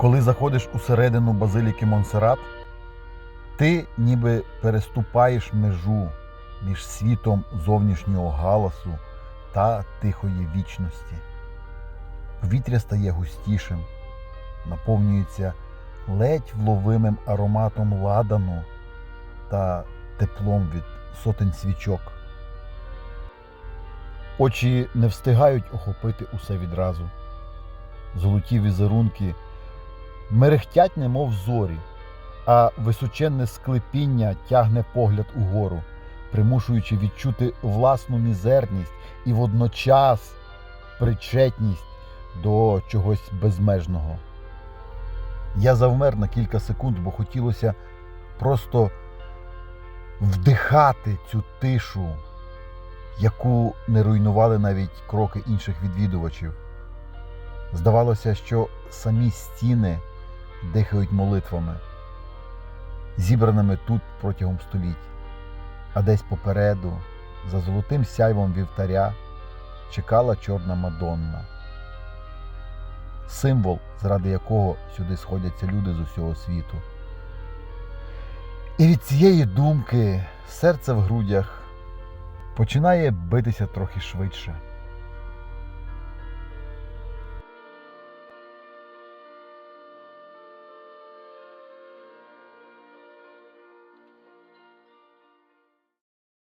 Коли заходиш усередину базиліки Монсеррат, ти ніби переступаєш межу між світом зовнішнього галасу та тихої вічності. Повітря стає густішим, наповнюється ледь вловимим ароматом ладану та теплом від сотень свічок. Очі не встигають охопити усе відразу. Золоті візерунки мерехтять, немов зорі, а височенне склепіння тягне погляд угору, примушуючи відчути власну мізерність і водночас причетність до чогось безмежного. Я завмер на кілька секунд, бо хотілося просто вдихати цю тишу, яку не руйнували навіть кроки інших відвідувачів. Здавалося, що самі стіни дихають молитвами, зібраними тут протягом століть, а десь попереду, за золотим сяйвом вівтаря, чекала чорна Мадонна. Символ, заради якого сюди сходяться люди з усього світу. І від цієї думки серце в грудях починає битися трохи швидше.